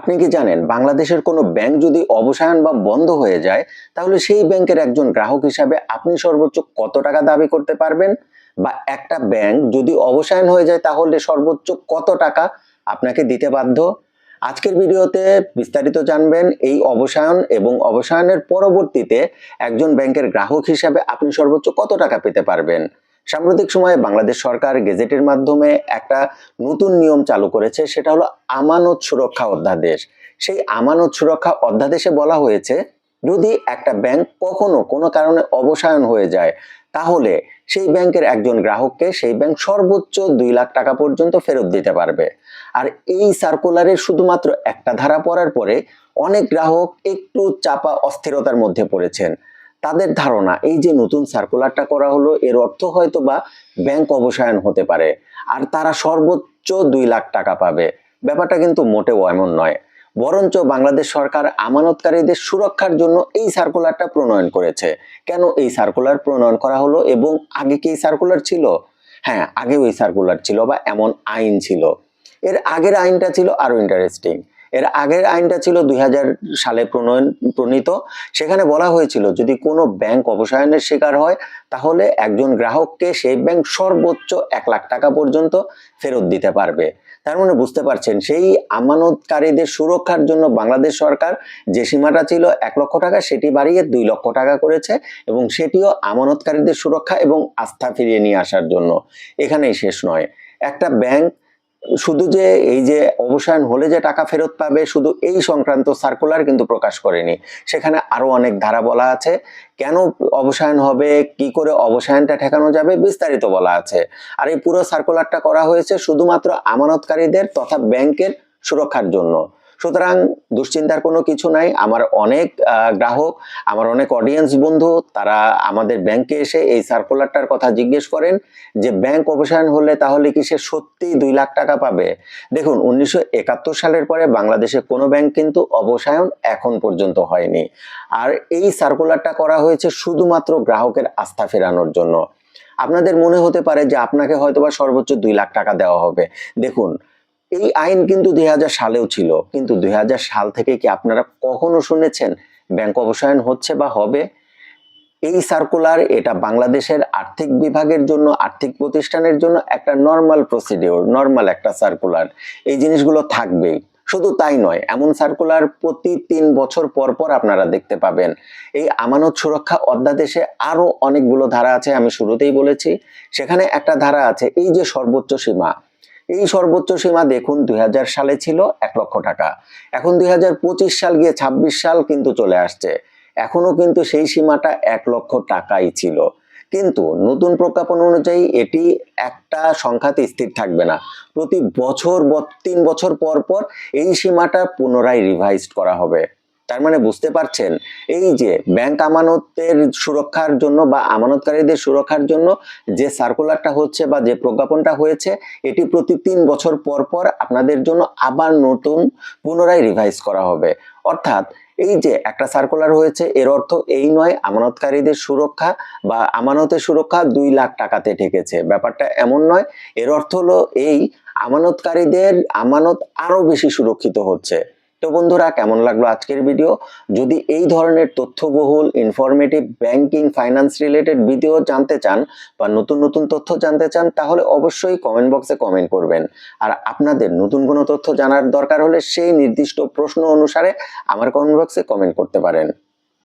আপনি কি জানেন, বাংলাদেশের কোনো ব্যাংক যদি অবসায়ন বা বন্ধ হয়ে যায়, তাহলে সেই ব্যাংকের একজন গ্রাহক হিসাবে আপনি সর্বোচ্চ কত টাকা দাবি করতে পারবেন? বা একটা ব্যাংক যদি অবসায়ন হয়ে যায়, তাহলে সর্বোচ্চ কত টাকা আপনাকে দিতে বাধ্য? আজকের ভিডিওতে বিস্তারিত জানবেন এই অবসায়ন এবং অবসায়নের পরবর্তীতে একজন ব্যাংকের গ্রাহক হিসাবে আপনি সর্বোচ্চ কত টাকা পেতে পারবেন। সাম্প্রতিক সময়ে বাংলাদেশ সরকার গেজেটের মাধ্যমে একটা নতুন নিয়ম চালু করেছে, সেটা হলো আমানত সুরক্ষা অধ্যাদেশ। সেই আমানত সুরক্ষা অধ্যাদেশে বলা হয়েছে, যদি একটা ব্যাংক কখনো কোনো কারণে অবসায়ন হয়ে যায়, তাহলে সেই ব্যাংকের একজন গ্রাহককে সেই ব্যাংক সর্বোচ্চ দুই লাখ টাকা পর্যন্ত ফেরত দিতে পারবে। আর এই সার্কুলারের শুধুমাত্র একটা ধারা পড়ার পরে অনেক গ্রাহক একটু চাপা অস্থিরতার মধ্যে পড়েছেন। তাদের ধারণা, এই যে নতুন সার্কুলারটা করা হলো, এর অর্থ হয়তো বা ব্যাংক অবসায়ন হতে পারে। আর তারা সর্বোচ্চ দুই লাখ টাকা পাবে। ব্যাপারটা কিন্তু মোটেও এমন নয়। বরঞ্চ বাংলাদেশ সরকার আমানতকারীদের সুরক্ষার জন্য এই সার্কুলারটা প্রণয়ন করেছে। কেন এই সার্কুলার প্রণয়ন করা হলো এবং আগে কি এই সার্কুলার ছিল? হ্যাঁ আগে ওই সার্কুলার ছিল বা এমন আইন ছিল। এর আগের আইনটা ছিল আরও ইন্টারেস্টিং এর আগের আইনটা ছিল দুই হাজার সালে প্রণয়ন, প্রণীত। সেখানে বলা হয়েছিল, যদি কোনো ব্যাংক অবসায়নের শিকার হয়, তাহলে একজন গ্রাহককে সেই ব্যাংক সর্বোচ্চ এক লাখ টাকা পর্যন্ত ফেরত দিতে পারবে। তার মানে বুঝতে পারছেন, সেই আমানতকারীদের সুরক্ষার জন্য বাংলাদেশ সরকার যে সীমাটা ছিল এক লক্ষ টাকা, সেটি বাড়িয়ে দুই লক্ষ টাকা করেছে এবং সেটিও আমানতকারীদের সুরক্ষা এবং আস্থা ফিরিয়ে নিয়ে আসার জন্য। এখানেই শেষ নয়। একটা ব্যাংক শুধু যে এই যে অবসায়ন হলে যে টাকা ফেরত পাবে, শুধু এই সংক্রান্ত সার্কুলার কিন্তু প্রকাশ করেনি। সেখানে আরও অনেক ধারা বলা আছে, কেন অবসায়ন হবে, কি করে অবসায়নটা ঠেকানো যাবে বিস্তারিত বলা আছে। আর এই পুরো সার্কুলারটা করা হয়েছে শুধুমাত্র আমানতকারীদের তথা ব্যাংকের সুরক্ষার জন্য। সুতরাং দুশ্চিন্তার কোনো কিছু নাই। আমার অনেক গ্রাহক, আমার অনেক অডিয়েন্স বন্ধু, তারা আমাদের ব্যাংকে এসে এই সার্কুলারটার কথা জিজ্ঞেস করেন যে, ব্যাংক অবসায়ন হলে তাহলে কি সে সত্যি দুই লাখ টাকা পাবে? দেখুন, উনিশশো একাত্তর সালের পরে বাংলাদেশে কোনো ব্যাংক কিন্তু অবসায়ন এখন পর্যন্ত হয়নি। আর এই সার্কুলারটা করা হয়েছে শুধুমাত্র গ্রাহকের আস্থা ফেরানোর জন্য। আপনাদের মনে হতে পারে যে, আপনাকে হয়তোবা সর্বোচ্চ দুই লাখ টাকা দেওয়া হবে। দেখুন এই আইন কিন্তু দুই হাজার সালেও ছিল। কিন্তু দুই হাজার সাল থেকে কি আপনারা কখনো শুনেছেন ব্যাংক অবসায়ন হচ্ছে বা হবে? এই সার্কুলার এটা বাংলাদেশের আর্থিক বিভাগের জন্য, আর্থিক প্রতিষ্ঠানের জন্য একটা নর্মাল প্রসিডিওর নর্মাল একটা সার্কুলার এই জিনিসগুলো থাকবেই। শুধু তাই নয়, এমন সার্কুলার প্রতি তিন বছর পর পর আপনারা দেখতে পাবেন। এই আমানত সুরক্ষা অধ্যাদেশে আরও অনেকগুলো ধারা আছে, আমি শুরুতেই বলেছি। সেখানে একটা ধারা আছে, এই যে সর্বোচ্চ সীমা এই সর্বোচ্চ সীমা দেখুন দুই হাজার সালে ছিল এক লক্ষ টাকা। এখন দুই হাজার পঁচিশ সাল গিয়ে ২৬ সাল কিন্তু চলে আসছে। এখনও কিন্তু সেই সীমাটা এক লক্ষ টাকাই ছিল। কিন্তু নতুন প্রজ্ঞাপন অনুযায়ী এটি একটা সংখ্যাতে স্থির থাকবে না। প্রতি বছর তিন বছর পর পর এই সীমাটা পুনরায় রিভাইজড করা হবে। তার মানে বুঝতে পারছেন? এই যে ব্যাংক আমানতের সুরক্ষার জন্য বা আমানতকারীদের সুরক্ষার জন্য যে সার্কুলারটা হচ্ছে বা যে প্রজ্ঞাপনটা হয়েছে, এটি প্রতি তিন বছর পর পর আপনাদের জন্য আবার নতুন পুনরায় রিভাইজ করা হবে। অর্থাৎ এই যে একটা সার্কুলার হয়েছে, এর অর্থ এই নয়, আমানতকারীদের সুরক্ষা বা আমানতের সুরক্ষা দুই লাখ টাকাতে ঠেকেছে। ব্যাপারটা এমন নয়, এর অর্থ হলো এই, আমানতকারীদের আমানত আরও বেশি সুরক্ষিত হচ্ছে। তো বন্ধুরা, কেমন লাগল আজকের ভিডিও যদি এই ধরনের তথ্যবহুল informative banking finance related video জানতে চান বা নতুন নতুন তথ্য জানতে চান, তাহলে অবশ্যই কমেন্ট বক্সে কমেন্ট করবেন। আর আপনাদের নতুন কোনো তথ্য জানার দরকার হলে সেই নির্দিষ্ট প্রশ্ন অনুসারে আমার কমেন্ট বক্সে কমেন্ট করতে পারেন।